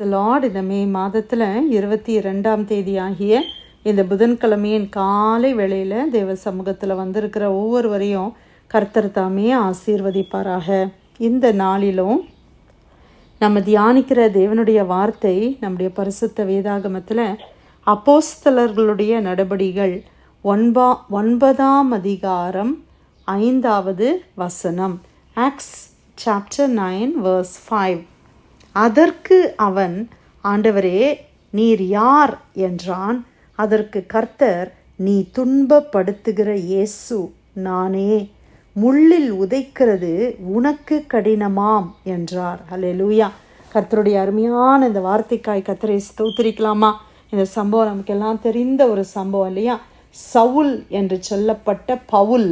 Lord இந்த மே மாதத்தில் இருபத்தி ரெண்டாம் தேதி ஆகிய இந்த புதன்கிழமையின் காலை வேளையில் தேவ சமூகத்தில் வந்திருக்கிற ஒவ்வொருவரையும் கர்த்தர் தாமே ஆசீர்வதிப்பாராக. இந்த நாளிலும் நம்ம தியானிக்கிற தேவனுடைய வார்த்தை நம்முடைய பரிசுத்த வேதாகமத்தில் அப்போஸ்தலர்களுடைய நடபடிகள் ஒன்பா ஒன்பதாம் அதிகாரம் ஐந்தாவது வசனம். Acts chapter nine verse five அதற்கு அவன் ஆண்டவரே நீர் யார்? என்றான். அதற்கு கர்த்தர் நீ துன்பப்படுத்துகிற இயேசு நானே. முள்ளில் உதைக்கிறது உனக்கு கடினமாம் என்றார். அல்லேலூயா கர்த்தருடைய அருமையான இந்த வார்த்தைக்காய் கத்தரை ஸ்தோத்திரிக்கலாமா? இந்த சம்பவம் நமக்கு எல்லாம் தெரிந்த ஒரு சம்பவம் இல்லையா? சவுல் என்று சொல்லப்பட்ட பவுல்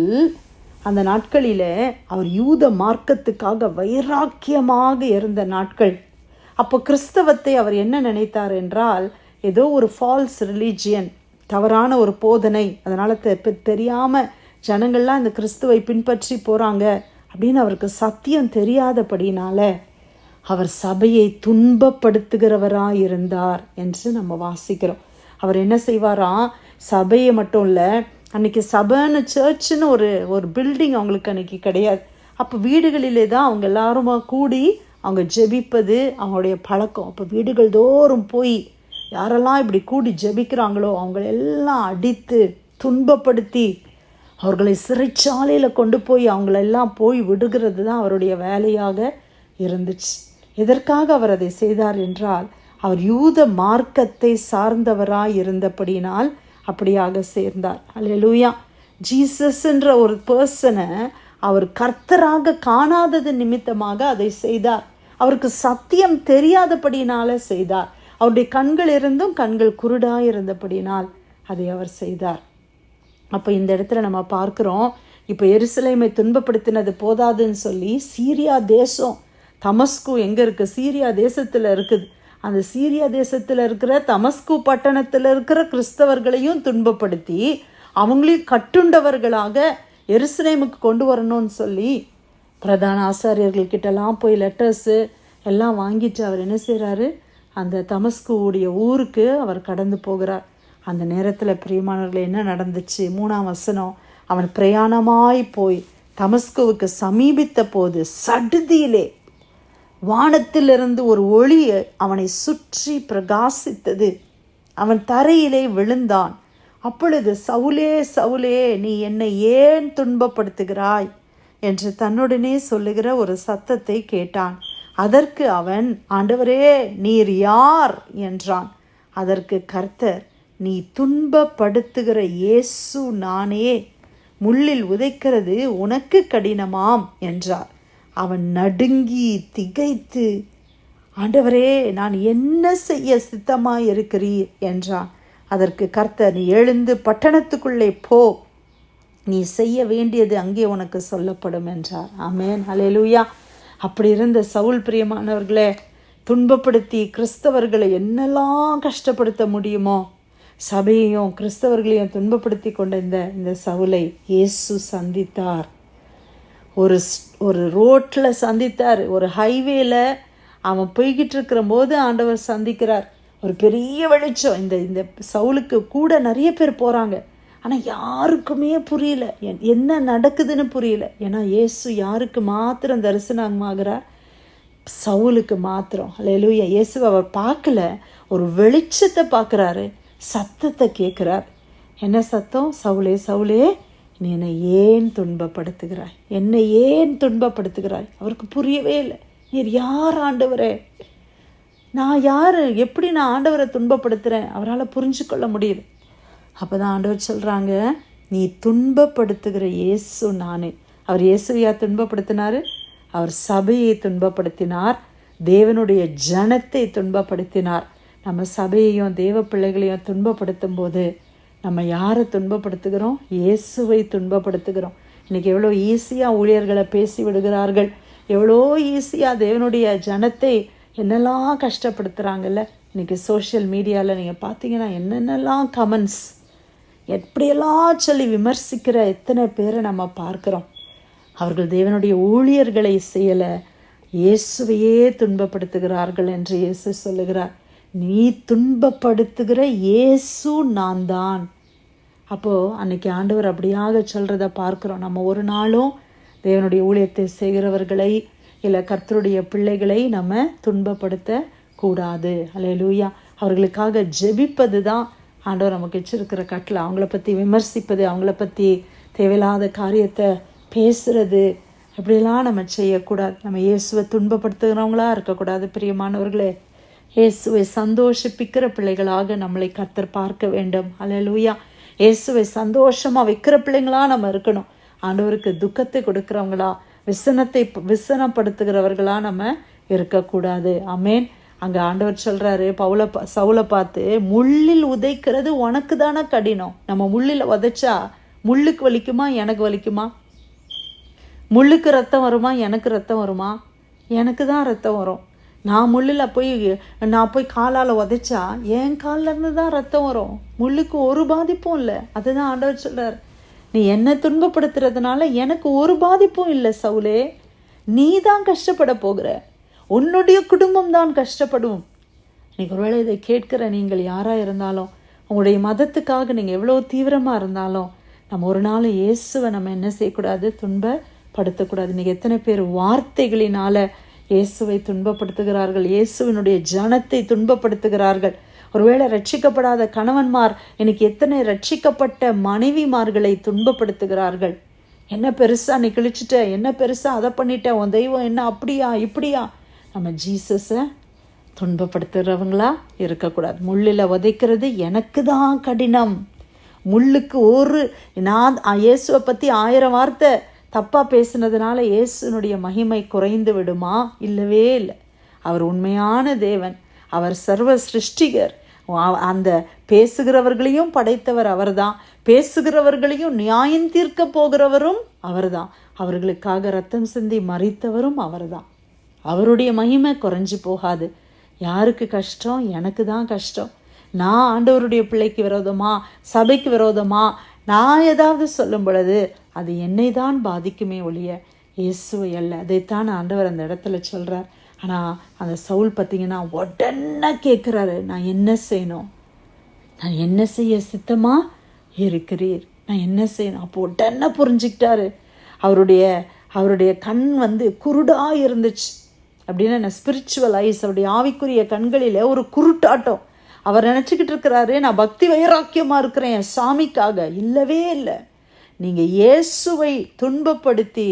அந்த நாட்களில் அவர் யூத மார்க்கத்துக்காக வைராக்கியமாக இருந்த நாட்கள். அப்போ கிறிஸ்தவத்தை அவர் என்ன நினைத்தார் என்றால் ஏதோ ஒரு ஃபால்ஸ் ரிலீஜியன் தவறான ஒரு போதனை அதனால் தெ தெரியாமல் ஜனங்கள்லாம் இந்த கிறிஸ்துவை பின்பற்றி போகிறாங்க அப்படின்னு அவருக்கு சத்தியம் தெரியாதபடினால அவர் சபையை துன்பப்படுத்துகிறவராக இருந்தார் என்று நம்ம வாசிக்கிறோம். அவர் என்ன செய்வாராம் சபையை மட்டும் இல்லை அன்னைக்கு சபைன்னு சர்ச்சுன்னு ஒரு ஒரு பில்டிங் அவங்களுக்கு அன்னைக்கு கிடையாது. அப்போ வீடுகளிலே தான் அவங்க எல்லாருமா கூடி அவங்க ஜெபிப்பது அவங்களுடைய பழக்கம். அப்போ வீடுகள் தோறும் போய் யாரெல்லாம் இப்படி கூடி ஜெபிக்கிறாங்களோ அவங்களெல்லாம் அடித்து துன்பப்படுத்தி அவர்களை சிறைச்சாலையில் கொண்டு போய் அவங்களெல்லாம் போய் விடுகிறது தான் அவருடைய வேலையாக இருந்துச்சு. எதற்காக அவர் அதை செய்தார் என்றால் அவர் யூத மார்க்கத்தை சார்ந்தவராய் இருந்தபடினால் அப்படியாக சேர்ந்தார். அல்லூயா ஜீசஸ் என்ற ஒரு பர்சனை அவர் கர்த்தராக காணாதது நிமித்தமாக அதை செய்தார். அவருக்கு சத்தியம் தெரியாதபடினால செய்தார். அவருடைய கண்கள் இருந்தும் கண்கள் குருடாக இருந்தபடினால் அதை அவர் செய்தார். அப்போ இந்த இடத்துல நம்ம பார்க்குறோம் இப்போ எருசலேமை துன்பப்படுத்தினது போதாதுன்னு சொல்லி சீரியா தேசம் தமஸ்கு எங்கே இருக்குது சீரியா தேசத்தில் இருக்குது. அந்த சீரியா தேசத்தில் இருக்கிற தமஸ்கு பட்டணத்தில் இருக்கிற கிறிஸ்தவர்களையும் துன்பப்படுத்தி அவங்களையும் கட்டுண்டவர்களாக எருசலேமுக்கு கொண்டு வரணும்னு சொல்லி பிரதான ஆசாரியர்கள்கிட்டலாம் போய் லெட்டர்ஸு எல்லாம் வாங்கிட்டு அவர் என்ன செய்கிறாரு அந்த தமஸ்குவுடைய ஊருக்கு அவர் கடந்து போகிறார். அந்த நேரத்தில் பிரியமானவர்கள் என்ன நடந்துச்சு? மூணாம் வசனம் அவன் பிரயாணமாய் போய் தமஸ்குவுக்கு சமீபித்த போது சடுதியிலே வானத்திலிருந்து ஒரு ஒளி அவனை சுற்றி பிரகாசித்தது. அவன் தரையிலே விழுந்தான். அப்பொழுது சவுலே சவுலே நீ என்னை ஏன் துன்பப்படுத்துகிறாய்? என்று தன்னுடனே சொல்லுகிற ஒரு சத்தத்தை கேட்டான். அதற்கு அவன் ஆண்டவரே நீர் யார்? என்றான். அதற்கு கர்த்தர் நீ துன்பப்படுத்துகிற இயேசு நானே. முள்ளில் உதைக்கிறது உனக்கு கடினமாம் என்றார். அவன் நடுங்கி திகைத்து ஆண்டவரே நான் என்ன செய்ய சித்தமாயிருக்கிறீர்? என்றான். அதற்கு கர்த்தர் நீ எழுந்து பட்டணத்துக்குள்ளே போ. நீ செய்ய வேண்டியது அங்கே உனக்கு சொல்லப்படும் என்றார். ஆமேன். அலையலூயா அப்படி இருந்த சவுல் பிரியமானவர்களே துன்பப்படுத்தி கிறிஸ்தவர்களை என்னெல்லாம் கஷ்டப்படுத்த முடியுமோ சபையையும் கிறிஸ்தவர்களையும் துன்பப்படுத்தி கொண்ட இந்த இந்த சவுலை இயேசு சந்தித்தார். ஒரு ஒரு ரோட்டில் சந்தித்தார். ஒரு ஹைவேல அவன் போய்கிட்டு இருக்கிற போது ஆண்டவர் சந்திக்கிறார். ஒரு பெரிய வெளிச்சம். இந்த இந்த சவுலுக்கு கூட நிறைய பேர் போகிறாங்க ஆனால் யாருக்குமே புரியல. என்ன நடக்குதுன்னு புரியல. ஏன்னா இயேசு யாருக்கு மாத்திரம் தரிசனமாகிறார் சவுலுக்கு மாத்திரம். அல்லையா இயேசு அவர் பார்க்கல. ஒரு வெளிச்சத்தை பார்க்குறாரு. சத்தத்தை கேட்குறார் என்ன சத்தம்? சவுளே சவுளே நீ என்னை ஏன் துன்பப்படுத்துகிறாய்? என்னை ஏன் துன்பப்படுத்துகிறாய்? அவருக்கு புரியவே இல்லை. நீர் யார் ஆண்டவரே? நான் யார்? எப்படி நான் ஆண்டவரை துன்பப்படுத்துகிறேன் அவரால் புரிஞ்சு கொள்ள முடியுது. அப்போ தான் ஆண்டவர் சொல்கிறாங்க நீ துன்பப்படுத்துகிற இயேசு நானே. அவர் இயேசுவையா துன்பப்படுத்தினார்? அவர் சபையை துன்பப்படுத்தினார். தேவனுடைய ஜனத்தை துன்பப்படுத்தினார். நம்ம சபையையும் தேவ பிள்ளைகளையும் துன்பப்படுத்தும் போது நம்ம யாரை துன்பப்படுத்துகிறோம்? இயேசுவை துன்பப்படுத்துகிறோம். இன்றைக்கி எவ்வளோ ஈஸியாக ஊழியர்களை பேசி விடுகிறார்கள். எவ்வளோ ஈஸியாக தேவனுடைய ஜனத்தை என்னெல்லாம் கஷ்டப்படுத்துகிறாங்கல்ல இன்றைக்கி சோஷியல் மீடியாவில் நீங்கள் பார்த்தீங்கன்னா என்னென்னலாம் கமெண்ட்ஸ் எப்படியெல்லாம் சொல்லி விமர்சிக்கிற எத்தனை பேரை நம்ம பார்க்குறோம். அவர்கள் தேவனுடைய ஊழியர்களை செய்யலை. இயேசுவையே துன்பப்படுத்துகிறார்கள் என்று இயேசு சொல்லுகிறார். நீ துன்பப்படுத்துகிற இயேசு நான் தான் அப்போது அன்னைக்கு ஆண்டவர் அப்படியாக சொல்கிறத பார்க்குறோம். நம்ம ஒரு நாளும் தேவனுடைய ஊழியத்தை செய்கிறவர்களை இல்லை கர்த்தருடைய பிள்ளைகளை நம்ம துன்பப்படுத்த கூடாது அல்லேலூயா அவர்களுக்காக ஜெபிப்பது தான் ஆண்டவர் நமக்கு வச்சிருக்கிற கட்டில் அவங்கள பற்றி விமர்சிப்பது அவங்கள பற்றி தேவையில்லாத காரியத்தை பேசுறது அப்படிலாம் நம்ம செய்யக்கூடாது. நம்ம இயேசுவை துன்பப்படுத்துகிறவங்களா இருக்கக்கூடாது. பிரியமானவர்களே இயேசுவை சந்தோஷிப்பிக்கிற பிள்ளைகளாக நம்மளை கத்தர் பார்க்க வேண்டும். அல்லேலூயா இயேசுவை சந்தோஷமாக வைக்கிற பிள்ளைங்களா நம்ம இருக்கணும். ஆண்டவருக்கு துக்கத்தை கொடுக்குறவங்களா விசனத்தை விசனப்படுத்துகிறவர்களாக நம்ம இருக்கக்கூடாது. அமேன் அங்கே ஆண்டவர் சொல்கிறாரு பவுல சவுளை பார்த்து முள்ளில் உதைக்கிறது உனக்கு தானே கடினம். நம்ம முள்ளில் உதைச்சா முள்ளுக்கு வலிக்குமா எனக்கு வலிக்குமா? முள்ளுக்கு ரத்தம் வருமா எனக்கு ரத்தம் வருமா? எனக்கு தான் ரத்தம் வரும். நான் முள்ளில் போய் நான் போய் காலால் உதைச்சா என் காலில் இருந்து தான் ரத்தம் வரும். முள்ளுக்கு ஒரு பாதிப்பும் இல்லை. அதுதான் ஆண்டவர் சொல்கிறார் நீ என்னை துன்பப்படுத்துறதுனால எனக்கு ஒரு பாதிப்பும் இல்லை சவுலே. நீ தான் கஷ்டப்பட போகிற. உன்னுடைய குடும்பம் தான் கஷ்டப்படும். இன்னைக்கு ஒருவேளை இதை கேட்கிற நீங்கள் யாராக இருந்தாலும் உங்களுடைய மதத்துக்காக நீங்கள் எவ்வளோ தீவிரமாக இருந்தாலும் நம்ம ஒரு நாள் இயேசுவை நம்ம என்ன செய்யக்கூடாது? துன்பப்படுத்தக்கூடாது. இன்றைக்கி எத்தனை பேர் வார்த்தைகளினால் இயேசுவை துன்பப்படுத்துகிறார்கள்? இயேசுவினுடைய ஜனத்தை துன்பப்படுத்துகிறார்கள். ஒருவேளை ரட்சிக்கப்படாத கணவன்மார் இன்னைக்கு எத்தனை ரட்சிக்கப்பட்ட மனைவிமார்களை துன்பப்படுத்துகிறார்கள்? என்ன பெருசா நீ கிழிச்சிட்ட? என்ன பெருசா அதை பண்ணிட்ட? உன் தெய்வம் என்ன? அப்படியா? இப்படியா? நம்ம ஜீசஸை துன்பப்படுத்துகிறவங்களா இருக்கக்கூடாது. முள்ளில் உதைக்கிறது எனக்கு தான் கடினம். முள்ளுக்கு ஒரு நான் இயேசுவை பற்றி ஆயிரம் வார்த்தை தப்பாக பேசுனதுனால இயேசுனுடைய மகிமை குறைந்து விடுமா? இல்லவே இல்லை. அவர் உண்மையான தேவன். அவர் சர்வ சிருஷ்டிகர். அந்த பேசுகிறவர்களையும் படைத்தவர் அவர்தான். பேசுகிறவர்களையும் நியாயம் தீர்க்க போகிறவரும் அவர்தான். அவர்களுக்காக ரத்தம் சிந்தி மறித்தவரும் அவர்தான். அவருடைய மகிமை குறைஞ்சு போகாது. யாருக்கு கஷ்டம்? எனக்கு தான் கஷ்டம். நான் ஆண்டவருடைய பிள்ளைக்கு விரோதமா? சபைக்கு விரோதமா? நான் ஏதாவது சொல்லும் பொழுது அது என்னை தான் பாதிக்குமே ஒழிய இயேசுவை அல்ல. அதைத்தான் ஆண்டவர் அந்த இடத்துல சொல்கிறார் ஆனால் அந்த சவுல் பார்த்தீங்கன்னா உடனே கேட்குறாரு நான் என்ன செய்யணும்? நான் என்ன செய்ய சித்தமா இருக்கிறீர்? நான் என்ன செய்யணும்? அப்போ உடனே புரிஞ்சுக்கிட்டாரு. அவருடைய அவருடைய கண் வந்து குருடாக இருந்துச்சு. அப்படின்னு என்ன ஸ்பிரிச்சுவல் ஐஸ் அவருடைய ஆவிக்குரிய கண்களில் ஒரு குருட்டாட்டம். அவர் நினச்சிக்கிட்டு இருக்கிறாரு நான் பக்தி வைராக்கியமாக இருக்கிறேன் என் சாமிக்காக. இல்லவே இல்லை. நீங்கள் இயேசுவை துன்பப்படுத்தி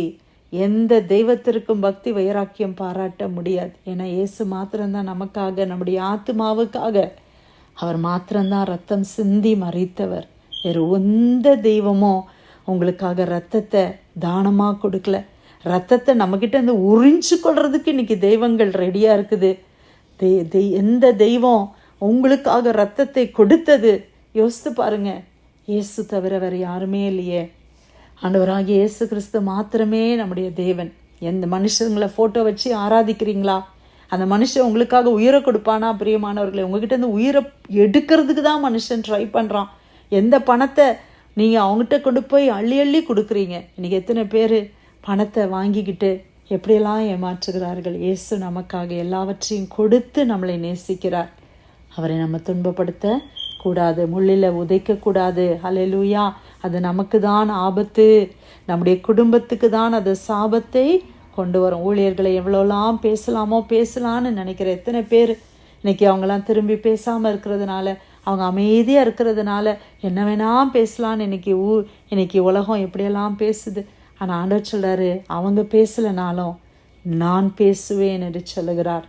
எந்த தெய்வத்திற்கும் பக்தி வைராக்கியம் பாராட்ட முடியாது. ஏன்னா இயேசு மாத்திரம்தான் நமக்காக நம்முடைய ஆத்மாவுக்காக அவர் மாத்திரம்தான் ரத்தம் சிந்தி மறைத்தவர் வேறு எந்த தெய்வமோ உங்களுக்காக ரத்தத்தை தானமாக கொடுக்கல. ரத்தத்தை நம்மக்கிட்ட இருந்து உறிஞ்சு கொள்றதுக்கு இன்னைக்கு தெய்வங்கள் ரெடியாக இருக்குது. தெய் தெய் எந்த தெய்வம் உங்களுக்காக ரத்தத்தை கொடுத்தது? யோசித்து பாருங்க. இயேசு தவிர வேறு யாருமே இல்லையே. ஆண்டவராகிய இயேசு கிறிஸ்து மாத்திரமே நம்முடைய தேவன். எந்த மனுஷங்களை ஃபோட்டோ வச்சு ஆராதிக்கிறீங்களா? அந்த மனுஷன் உங்களுக்காக உயிரை கொடுப்பானா? பிரியமானவர்களை உங்ககிட்ட இருந்து உயிரை எடுக்கிறதுக்கு தான் மனுஷன் ட்ரை பண்ணுறான் எந்த பணத்தை நீங்கள் அவங்ககிட்ட கொண்டு போய் அள்ளி அள்ளி கொடுக்குறீங்க? இன்றைக்கி எத்தனை பேர் பணத்தை வாங்கிக்கிட்டு எப்படியெல்லாம் ஏமாற்றுகிறார்கள்? இயேசு நமக்காக எல்லாவற்றையும் கொடுத்து நம்மளை நேசிக்கிறார். அவரை நம்ம துன்பப்படுத்த கூடாது முள்ளில் உதைக்கக்கூடாது ஹalleluya அது நமக்கு தான் ஆபத்து. நம்முடைய குடும்பத்துக்கு தான் அது சாபத்தை கொண்டு வரும். ஊழியர்களை எவ்வளோலாம் பேசலாமோ பேசலான்னு நினைக்கிற எத்தனை பேர் இன்னைக்கு அவங்களாம் திரும்பி பேசாமல் இருக்கிறதுனால அவங்க அமைதியாக இருக்கிறதுனால என்ன வேணால் பேசலான்னு இன்றைக்கி ஊ இன்றைக்கி உலகம் எப்படியெல்லாம் பேசுது? ஆனால் ஆண்டவர் சொல்கிறாரு அவங்க பேசலைனாலும் நான் பேசுவேன் என்று சொல்லுகிறார்.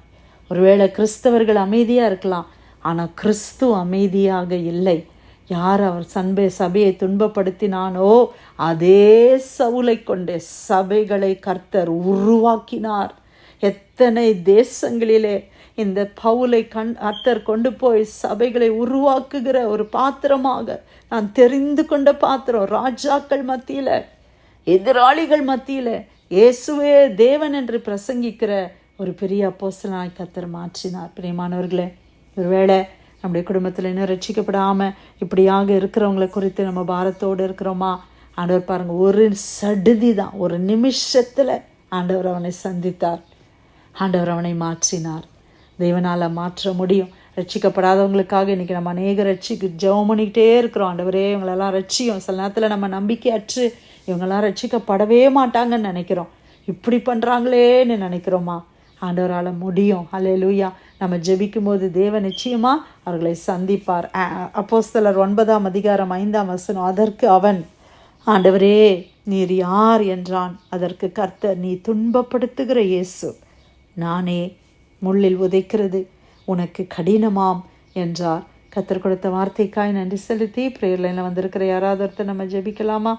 ஒருவேளை கிறிஸ்தவர்கள் அமைதியாக இருக்கலாம் ஆனால் கிறிஸ்து அமைதியாக இல்லை. யார் அவர் சன்பை சபையை துன்பப்படுத்தினானோ அதே சவுலை கொண்டு சபைகளை கர்த்தர் உருவாக்கினார். எத்தனை தேசங்களிலே இந்த பவுலை கண் அர்த்தர் கொண்டு போய் சபைகளை உருவாக்குகிற ஒரு பாத்திரமாக நான் தெரிந்து கொண்ட பாத்திரம் ராஜாக்கள் மத்தியில். எதிராளிகள் மத்தியில் இயேசுவே தேவன் என்று பிரசங்கிக்கிற ஒரு பெரிய அப்போசனாய் கத்தர் மாற்றினார். பிரியமானவர்களே ஒருவேளை நம்முடைய குடும்பத்தில் இன்னும் ரட்சிக்கப்படாமல் இப்படியாக இருக்கிறவங்களை குறித்து நம்ம பாரத்தோடு இருக்கிறோமா? ஆண்டவர் பாருங்கள் ஒரு சடுதி தான் ஒரு நிமிஷத்தில் ஆண்டவர் அவனை சந்தித்தார். ஆண்டவர் அவனை மாற்றினார். தெய்வனால் மாற்ற முடியும். ரட்சிக்கப்படாதவங்களுக்காக இன்றைக்கி நம்ம அநேக ரட்சிக்கு ஜெபம் பண்ணிக்கிட்டே இருக்கிறோம். ஆண்டவரே இவங்களெல்லாம் ரட்சியும். சில நேரத்தில் நம்ம நம்பிக்கை அற்று இவங்கெல்லாம் ரட்சிக்கப்படவே மாட்டாங்கன்னு நினைக்கிறோம். இப்படி பண்ணுறாங்களேன்னு நினைக்கிறோமா? ஆண்டவரால் முடியும். அலே லூயா நம்ம ஜெபிக்கும் போது தேவ நிச்சயமாக அவர்களை சந்திப்பார். அப்போஸ்தலர் ஒன்பதாம் அதிகாரம் ஐந்தாம் வசனம் அதற்கு அவன் ஆண்டவரே நீர் யார் என்றான்? அதற்கு கர்த்தர் நீ துன்பப்படுத்துகிற இயேசு நானே முள்ளில் உதைக்கிறது உனக்கு கடினமாம் என்றார். கத்தர் கொடுத்த வார்த்தைக்காய் நன்றி செலுத்தி பிரேயர்லைனில் வந்திருக்கிற யாராவது ஒருத்தர் நம்ம ஜெபிக்கலாமா?